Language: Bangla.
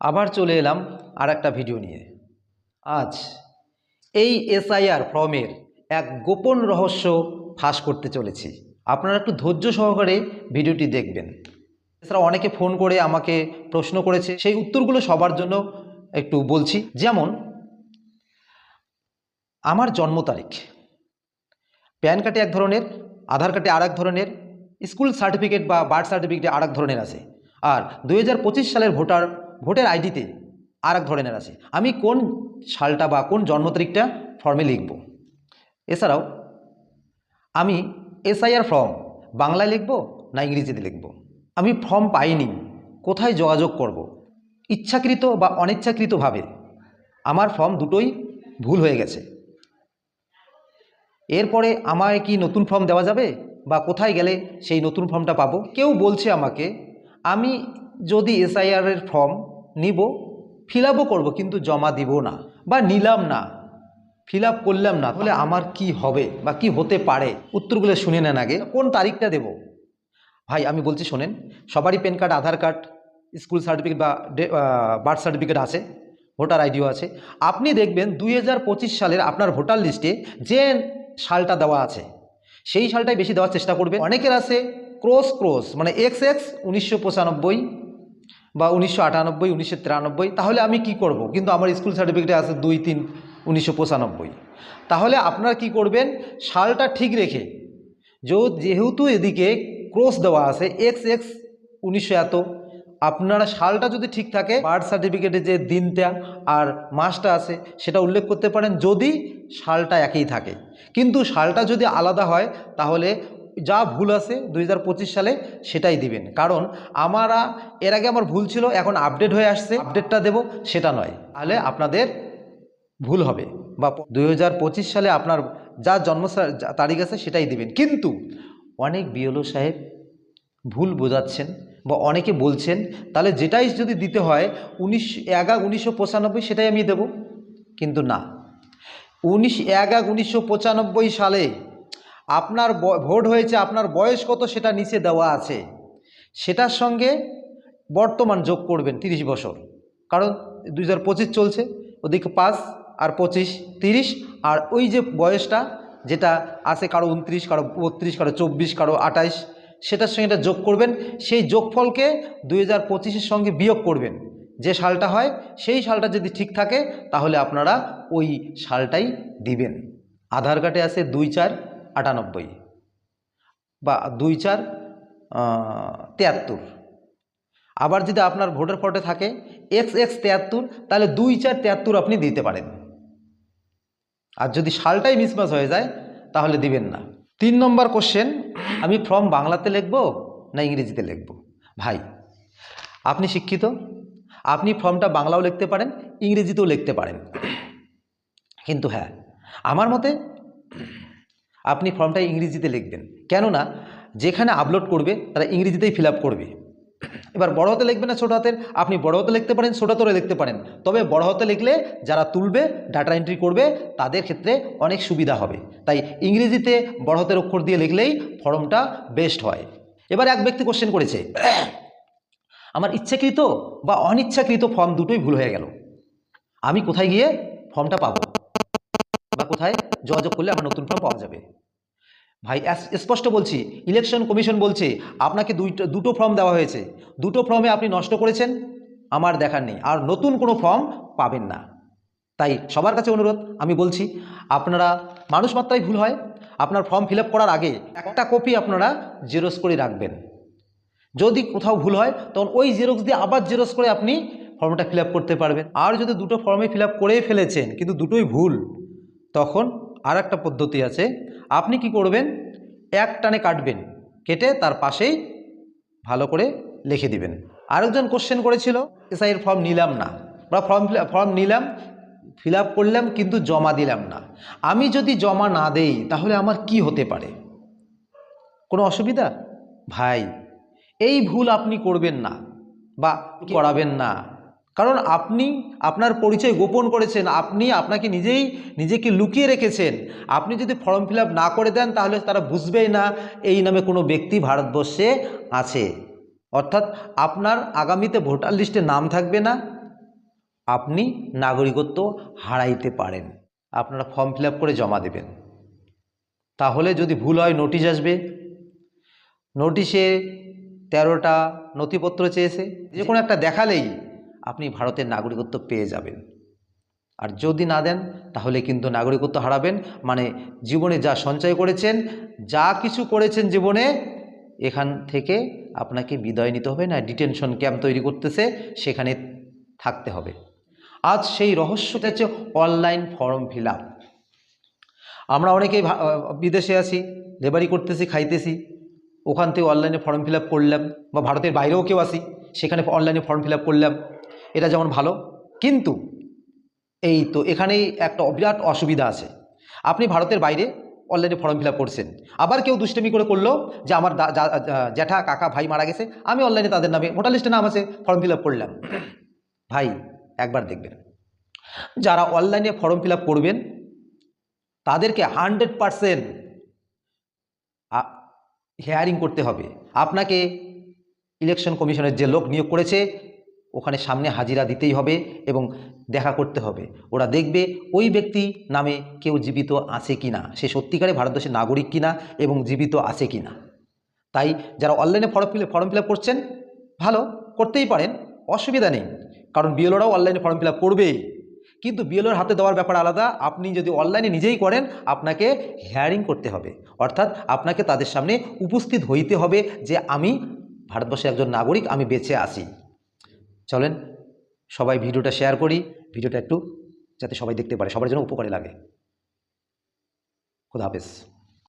আবার চলে এলাম আর একটা ভিডিও নিয়ে। আজ এই এসআইআর ফর্মের এক গোপন রহস্য ফাঁস করতে চলেছি। আপনারা একটু ধৈর্য সহকারে ভিডিওটি দেখবেন। এছাড়া অনেকে ফোন করে আমাকে প্রশ্ন করেছে, সেই উত্তরগুলো সবার জন্য একটু বলছি। যেমন, আমার জন্ম তারিখ, প্যান কার্ডে এক ধরনের, আধার কার্ডে আর ধরনের, স্কুল সার্টিফিকেট বা বার্থ সার্টিফিকেটে আর ধরনের আছে। আর দু হাজার পঁচিশ সালের ভোটার ভোটের আইডিতে আর এক ধরনের আছে। আমি কোন সালটা বা কোন জন্ম তারিখটা ফর্মে লিখব? এছাড়াও, আমি এসআইআর ফর্ম বাংলায় লিখব না ইংরেজিতে লিখব? আমি ফর্ম পাইনি, কোথায় যোগাযোগ করব? ইচ্ছাকৃত বা অনিচ্ছাকৃতভাবে আমার ফর্ম দুটোই ভুল হয়ে গেছে। এরপরে আমায় কি নতুন ফর্ম দেওয়া যাবে? বা কোথায় গেলে সেই নতুন ফর্মটা পাবো? কেউ বলছে আমাকে, আমি যদি এসআইআর এর ফর্ম নিব ফিল আপও করব, কিন্তু জমা দিব না বা নিলাম না ফিল আপ করলাম না, তাহলে আমার কি হবে বা কি হতে পারে? উত্তরগুলো শুনে নেন আগে। কোন তারিখটা দেব? ভাই, আমি বলছি শোনেন, সবারই pan card Aadhaar card school certificate বা বার্থ সার্টিফিকেট আছে ভোটার আইডিও আছে। আপনি দেখবেন দুই হাজার পঁচিশ সালের আপনার ভোটার লিস্টে যে সালটা দেওয়া আছে, সেই সালটাই বেশি দেওয়ার চেষ্টা করবেন। অনেকের আছে ক্রস ক্রস মানে এক্স এক্স উনিশশো পঁচানব্বই বা উনিশশো আটানব্বই, উনিশশো তিরানব্বই, তাহলে আমি কি করব? কিন্তু আমার স্কুল সার্টিফিকেটে আছে দুই তিন, উনিশশো পঁচানব্বই। তাহলে আপনারা কি করবেন? সালটা ঠিক রেখে যেহেতু এদিকে ক্রস দেওয়া আছে এক্স এক্স উনিশশো এত, আপনারা সালটা যদি ঠিক থাকে বার্থ সার্টিফিকেটে যে দিনটা আর মাসটা আছে, সেটা উল্লেখ করতে পারেন যদি সালটা একই থাকে। কিন্তু সালটা যদি আলাদা হয়, তাহলে যা ভুল আছে দু হাজার পঁচিশ সালে সেটাই দিবেন। কারণ আমারা, এর আগে আমার ভুল ছিল, এখন আপডেট হয়ে আসছে। আপডেটটা দেব, সেটা নয়। তাহলে আপনাদের ভুল হবে। বা দু হাজার পঁচিশ সালে আপনার যা জন্ম তারিখ আছে, সেটাই দিবেন। কিন্তু অনেক বিএলও সাহেব ভুল বোঝাচ্ছেন বা অনেকে বলছেন, তাহলে যেটাই যদি দিতে হয়, উনিশ এগা উনিশশো পঁচানব্বই সেটাই আমি দেব। কিন্তু না। উনিশ এগা উনিশশো পঁচানব্বই সালে আপনার ভোট হয়েছে, আপনার বয়স কত সেটা নিচে দেওয়া আছে। সেটার সঙ্গে বর্তমান যোগ করবেন তিরিশ বছর। কারণ দুই হাজার পঁচিশ চলছে, ওদিকে পাঁচ আর পঁচিশ তিরিশ, আর ওই যে বয়সটা যেটা আছে কারও উনত্রিশ, কারও বত্রিশ, কারও চব্বিশ, কারও আঠাইশ, সেটার সঙ্গে এটা যোগ করবেন। সেই যোগফলকে দুই হাজার পঁচিশের সঙ্গে বিয়োগ করবেন। যে সালটা হয়, সেই সালটা যদি ঠিক থাকে, তাহলে আপনারা ওই সালটাই দিবেন। আধার কার্ডে আছে দুই চার আটানব্বই বা দুই চার তিয়াত্তর। আবার যদি আপনার ভোটার ফটে থাকে এক্স এক্স তিয়াত্তর, তাহলে দুই চার তিয়াত্তর আপনি দিতে পারেন। আর যদি সালটাই মিসমাস হয়ে যায়, তাহলে দিবেন না। তিন নম্বর কোশ্চেন আমি ফর্ম বাংলাতে লিখব না ইংরেজিতে লিখব? ভাই, আপনি শিক্ষিত, আপনি ফর্মটা বাংলাও লিখতে পারেন, ইংরেজিতেও লিখতে পারেন। কিন্তু হ্যাঁ আমার মতে আপনি ফর্মটা ইংরেজিতে লিখবেন। কেননা, যেখানে আপলোড করবে, তারা ইংরেজিতেই ফিল করবে। এবার বড় হাতে লিখবে না ছোটো হাতের? আপনি বড় হাতে লিখতে পারেন, ছোটো হাতে লিখতে পারেন। তবে বড় হাতে লিখলে যারা তুলবে ডাটা এন্ট্রি করবে, তাদের ক্ষেত্রে অনেক সুবিধা হবে। তাই ইংরেজিতে বড় হাতের অক্ষর দিয়ে লিখলেই ফর্মটা বেস্ট হয়। এবার এক ব্যক্তি কোশ্চেন করেছে, আমার ইচ্ছাকৃত বা অনিচ্ছাকৃত ফর্ম দুটোই ভুল হয়ে গেল। আমি কোথায় গিয়ে ফর্মটা পাবো? বা কোথায়? যোগাযোগ করলে আমার নতুন ফর্ম পাওয়া যাবে। ভাই স্পষ্ট বলছি, ইলেকশন কমিশন বলছে, আপনাকে দুইটা, দুটো ফর্ম দেওয়া হয়েছে। দুটো ফর্মে আপনি নষ্ট করেছেন, আমার দেখার নেই। আর নতুন কোনো ফর্ম পাবেন না। তাই সবার কাছে অনুরোধ, আমি বলছি, আপনারা, মানুষ মাত্রায় ভুল হয়। আপনার ফর্ম ফিল করার আগে একটা কপি আপনারা জেরক্স করে রাখবেন। যদি কোথাও ভুল হয়, তখন ওই জেরক্স দিয়ে আবার জেরক্স করে আপনি ফর্মটা ফিল করতে পারবেন। আর যদি দুটো ফর্মে ফিল করেই ফেলেছেন, কিন্তু দুটোই ভুল তখন আর একটা পদ্ধতি আছে। আপনি কি করবেন? এক টানে কাটবেন, কেটে তার পাশেই ভালো করে লিখে দিবেন। আরেকজন কোশ্চেন করেছিল এসআইয়ের ফর্ম নিলাম না। বা ফর্ম ফর্ম নিলাম ফিল করলাম কিন্তু জমা দিলাম না। আমি যদি জমা না দেই, তাহলে আমার কি হতে পারে? কোনো অসুবিধা? ভাই, এই ভুল আপনি করবেন না বা করাবেন না। কারণ আপনি আপনার পরিচয় গোপন করেছেন, আপনি আপনাকে নিজেই, নিজেকে লুকিয়ে রেখেছেন। আপনি যদি ফর্ম ফিল না করে দেন, তাহলে তারা বুঝবেই না এই নামে কোনো ব্যক্তি ভারতবর্ষে আছে। অর্থাৎ আপনার আগামীতে ভোটার লিস্টে নাম থাকবে না, আপনি নাগরিকত্ব হারাইতে পারেন। আপনারা ফর্ম ফিল করে জমা দেবেন। তাহলে যদি ভুল হয়, নোটিশ আসবে। নোটিশে তেরোটা নথিপত্র চেয়েছে। যে কোনো একটা দেখালেই আপনি ভারতের নাগরিকত্ব পেয়ে যাবেন। আর যদি না দেন, তাহলে কিন্তু নাগরিকত্ব হারাবেন। মানে জীবনে যা সঞ্চয় করেছেন, যা কিছু করেছেন জীবনে, এখান থেকে আপনাকে বিদায় নিতে হবে। না, ডিটেনশন ক্যাম্প তৈরি করতেছে, সেখানে থাকতে হবে। আজ সেই রহস্যটা হচ্ছে অনলাইন ফর্ম ফিল আমরা অনেকেই বিদেশে আছি, লেবারি করতেছি, খাইতেছি। ওখান থেকে অনলাইনে ফর্ম ফিল করলাম, বা ভারতের বাইরেও কেউ আসি সেখানে অনলাইনে ফর্ম ফিল করলাম। এটা যেমন ভালো। কিন্তু এই তো এখানেই একটা বিরাট অসুবিধা আছে। আপনি ভারতের বাইরে অনলাইনে ফর্ম ফিল করছেন। আবার কেউ দুষ্টমি করে করল যে আমার জ্যাঠা, কাকা, ভাই মারা গেছে, আমি অনলাইনে তাদের নামে ভোটার লিস্টে নাম আছে ফর্ম ফিল করলাম। ভাই, একবার দেখবেন। যারা অনলাইনে ফর্ম ফিল করবেন, তাদেরকে হান্ড্রেড পারসেন্ট হেয়ারিং করতে হবে। আপনাকে ইলেকশন কমিশনের যে লোক নিয়োগ করেছে, ওখানে সামনে হাজিরা দিতেই হবে এবং দেখা করতে হবে। ওরা দেখবে ওই ব্যক্তি নামে কেউ জীবিত আছে কি না সে সত্যিকারে ভারতবর্ষের নাগরিক কিনা এবং জীবিত আছে কি না তাই যারা অনলাইনে ফর্ম ফিল ফর্ম ফিল করছেন, ভালো, করতেই পারেন, অসুবিধা নেই। কারণ বিএলওরাও অনলাইনে ফর্ম ফিল করবেই কিন্তু বিএলওর হাতে দেওয়ার ব্যাপার আলাদা, আপনি যদি অনলাইনে নিজেই করেন, আপনাকে হেয়ারিং করতে হবে। অর্থাৎ আপনাকে তাদের সামনে উপস্থিত হইতে হবে যে আমি ভারতবর্ষের একজন নাগরিক আমি বেঁচে আসি চলেন, সবাই ভিডিওটা শেয়ার করি। ভিডিওটা একটু যাতে সবাই দেখতে পারে, সবার জন্য উপকারে লাগে। খুদা হাফেজ।